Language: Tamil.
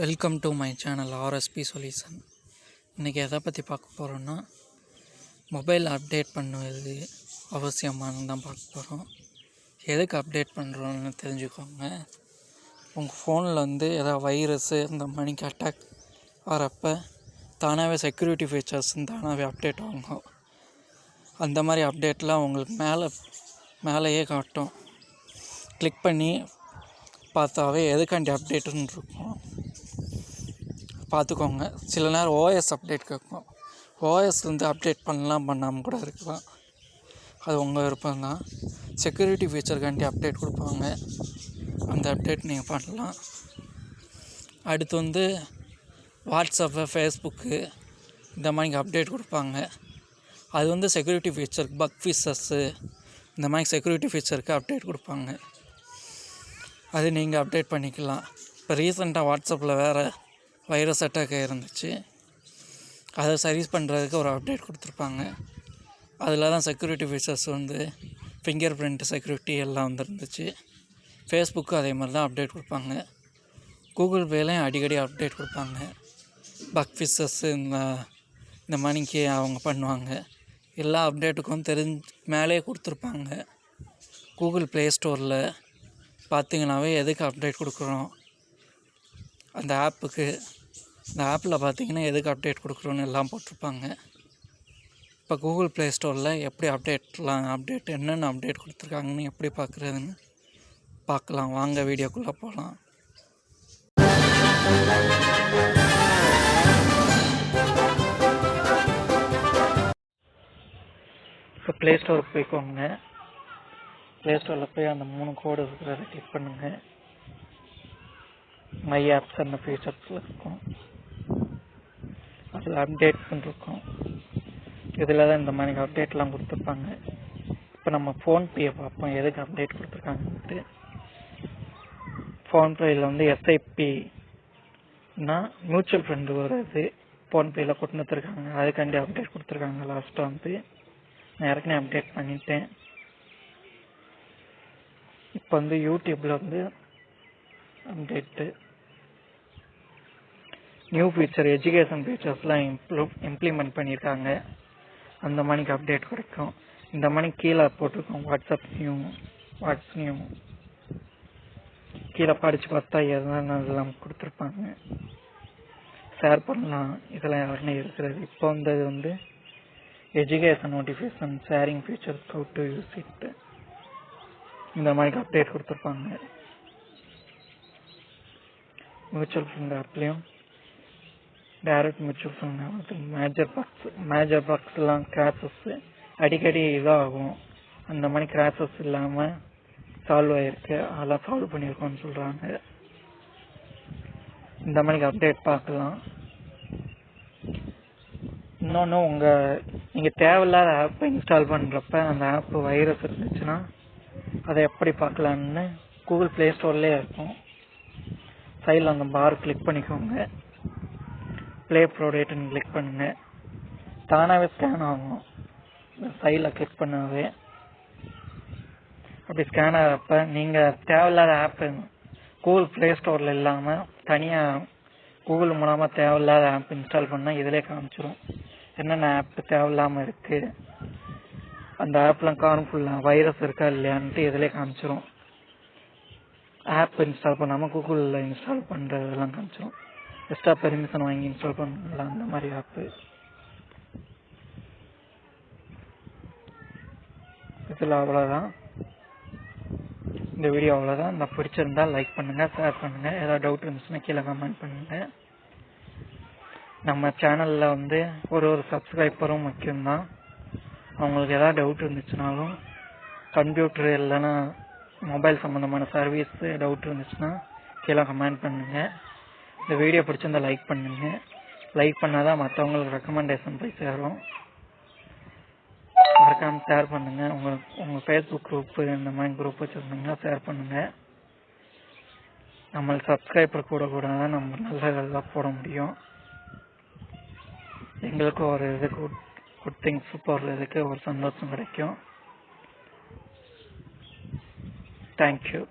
Welcome to my channel RSP solution இன்றைக்கி எதை பற்றி பார்க்க போகிறோன்னா மொபைல் அப்டேட் பண்ணுவது அவசியமானு தான் பார்க்க போகிறோம் எதுக்கு அப்டேட் பண்ணுறோன்னு தெரிஞ்சுக்கோங்க. உங்கள் ஃபோனில் வந்து எதாவது வைரஸ்ஸு இந்த மணிக்கு அட்டாக் வரப்போ தானாகவே செக்யூரிட்டி ஃபீச்சர்ஸ் தானாகவே அப்டேட் ஆகும் அந்த மாதிரி அப்டேட்லாம் உங்களுக்கு மேலே மேலேயே காட்டும். கிளிக் பண்ணி பார்த்தாவே எதுக்காண்டி அப்டேட்டுன்னு இருக்கும். பார்த்துக்கோங்க. சில நேரம் ஓஎஸ் அப்டேட் கேட்கும். ஓஎஸ்லேருந்து அப்டேட் பண்ணலாம் பண்ணாமல் கூட இருக்கலாம். அது உங்கள் விருப்பம் தான். செக்யூரிட்டி ஃபீச்சருக்காண்டி அப்டேட் கொடுப்பாங்க. அந்த அப்டேட் நீங்கள் பண்ணலாம். அடுத்து வந்து வாட்ஸ்அப்பு ஃபேஸ்புக்கு இந்த மாதிரி அப்டேட் கொடுப்பாங்க. அது வந்து செக்யூரிட்டி ஃபீச்சர் பக் ஃபீச்சர்ஸு இந்த மாதிரி செக்யூரிட்டி ஃபீச்சருக்கு அப்டேட் கொடுப்பாங்க. அது நீங்கள் அப்டேட் பண்ணிக்கலாம். இப்போ ரீசெண்டாக வாட்ஸ்அப்பில் வேறு வைரஸ் அட்டாக் இருந்துச்சு. அதை சர்வீஸ் பண்ணுறதுக்கு ஒரு அப்டேட் கொடுத்துருப்பாங்க. அதில் தான் செக்யூரிட்டி ஃபீச்சர்ஸ் வந்து ஃபிங்கர் பிரிண்ட் செக்யூரிட்டி எல்லாம் வந்துருந்துச்சு. ஃபேஸ்புக்கும் அதே மாதிரி தான் அப்டேட் கொடுப்பாங்க. கூகுள் பேலையும் அடிக்கடி அப்டேட் கொடுப்பாங்க. பக் ஃபிஷஸ்ஸு இந்த இந்த மணிக்கு அவங்க பண்ணுவாங்க. எல்லா அப்டேட்டுக்கும் தெரிஞ்சு மேலே கொடுத்துருப்பாங்க. கூகுள் ப்ளே ஸ்டோரில் பார்த்தீங்கன்னாவே எதுக்கு அப்டேட் கொடுக்குறோம்? அந்த ஆப்புக்கு இந்த ஆப்பில் பார்த்தீங்கன்னா எதுக்கு அப்டேட் கொடுக்குறோன்னு எல்லாம் போட்டிருப்பாங்க. இப்போ கூகுள் ப்ளே ஸ்டோரில் எப்படி அப்டேட்லாம் அப்டேட் என்னென்ன அப்டேட் கொடுத்துருக்காங்கன்னு எப்படி பார்க்குறதுன்னு பார்க்கலாம். வாங்க வீடியோக்குள்ளே போகலாம். இப்போ ப்ளே ஸ்டோருக்கு போய்க்கோங்க. ப்ளே ஸ்டோரில் போய் அந்த மூணு கோடு இருக்கிறத கிளிக் பண்ணுங்கள் மை ஆப்ஸ் அந்த ஃபீச்சர்ஸில் இருக்கும். அதில் அப்டேட் இருக்கும் இதில் தான் இந்த மாதிரி அப்டேட்லாம் கொடுத்துருப்பாங்க. இப்போ நம்ம ஃபோன்பேயை பார்ப்போம். எதுக்கு அப்டேட் கொடுத்துருக்காங்கன்ட்டு. ஃபோன்பேயில் வந்து எஸ்ஐபினா மியூச்சுவல் ஃபண்டு வருது ஃபோன்பேயில் கொண்டு வந்துருக்காங்க அதுக்காண்டி அப்டேட் கொடுத்துருக்காங்க லாஸ்ட்டாக வந்து. நான் ஏற்கனவே அப்டேட் பண்ணிட்டேன். இப்போ வந்து யூடியூப்பில் வந்து அப்டேட்டு நியூ ஃபீச்சர் எஜுகேஷன் ஃபீச்சர்ஸ்லாம் இம்ப்ளூ இம்ப்ளிமெண்ட் பண்ணியிருக்காங்க அந்த மணிக்கு அப்டேட் கிடைக்கும். இந்த மணிக்கு கீழே போட்டிருக்கோம் வாட்ஸ்அப் நியூ வாட்ஸ் நியூ கீழே படித்து பார்த்தா எதனாலாம் கொடுத்துருப்பாங்க. ஷேர் பண்ணலாம். இதெல்லாம் யாருன்னு இருக்கிறது. இப்போ வந்தது வந்து education notification sharing features how to use it இந்த மாதிரி அப்டேட் கொடுத்துருப்பாங்க. Mutual fund ஆப்லேயும் direct mutual fund major bugs major பாக்ஸ்லாம் crashes அடிக்கடி இதாகும். அந்த மாதிரி கிராச்சஸ் இல்லாமல் சால்வ் ஆகிருக்கு அதெல்லாம் சால்வ் பண்ணியிருக்கோம்னு சொல்கிறாங்க இந்த மாதிரி அப்டேட் பார்க்கலாம். இன்னொன்று உங்கள் நீங்கள் தேவையில்லாத ஆப்பை இன்ஸ்டால் பண்ணுறப்ப அந்த ஆப் வைரஸ் இருந்துச்சுன்னா அதை எப்படி பார்க்கலான்னு கூகுள் ப்ளே ஸ்டோர்லேயே இருக்கும். சைடில் அந்த பார் கிளிக் பண்ணிக்கோங்க. ப்ளே ப்ரோடேட்டுன்னு கிளிக் பண்ணுங்க. தானாகவே ஸ்கேன் ஆகும். சைடில் கிளிக் பண்ணாவே. அப்படி ஸ்கேன் ஆகிறப்ப நீங்கள் தேவையில்லாத ஆப்பு கூகுள் ப்ளே ஸ்டோரில் இல்லாமல் தனியாக கூகுள் மூலமாக தேவையில்லாத ஆப் இன்ஸ்டால் பண்ணால் இதிலே காமிச்சிரும். என்னென்ன ஆப் தேவையில்லாமல் இருக்குது அந்த ஆப்லாம் கார்ம்ஃபுல்லாக வைரஸ் இருக்கா இல்லையான்ட்டு இதிலே காமிச்சிரும். ஆப் இன்ஸ்டால் பண்ணாமல் கூகுளில் இன்ஸ்டால் பண்ணுறதெல்லாம் காமிச்சிரும். எக்ஸ்ட்ரா பெர்மிஷன் வாங்கி இன்ஸ்டால் பண்ணலாம் அந்த மாதிரி ஆப்பு இதில் அவ்வளோதான் இந்த வீடியோ அவ்வளோதான் இந்த பிடிச்சிருந்தா லைக் பண்ணுங்கள் ஷேர் பண்ணுங்கள் ஏதாவது டவுட் இருந்துச்சுன்னா கீழே கமெண்ட் பண்ணுங்கள் நம்ம சேனலில் வந்து ஒரு ஒரு சப்ஸ்கிரைபரும் முக்கியம்தான். அவங்களுக்கு ஏதாவது டவுட் இருந்துச்சுனாலும் கம்ப்யூட்டர் இல்லைன்னா மொபைல் சம்மந்தமான சர்வீஸ் டவுட் இருந்துச்சுன்னா கீழே கமெண்ட் பண்ணுங்கள் இந்த வீடியோ பிடிச்சிருந்தா லைக் பண்ணுங்கள் லைக் பண்ணால் தான் மற்றவங்களுக்கு ரெக்கமெண்டேஷன் போய் சேரும். மறக்காமல் ஷேர் பண்ணுங்கள் உங்கள் உங்கள் ஃபேஸ்புக் குரூப்பு இந்த மாதிரி குரூப் வச்சுருந்தீங்கன்னா ஷேர் பண்ணுங்கள் நம்மளுக்கு சப்ஸ்கிரைபர் கூட கூட தான் நம்ம நல்ல இதெல்லாம் போட முடியும். எங்களுக்கும் ஒரு இது குட் குட் திங்ஸ் போடுறதுக்கு ஒரு சந்தோஷம் கிடைக்கும். தேங்க்யூ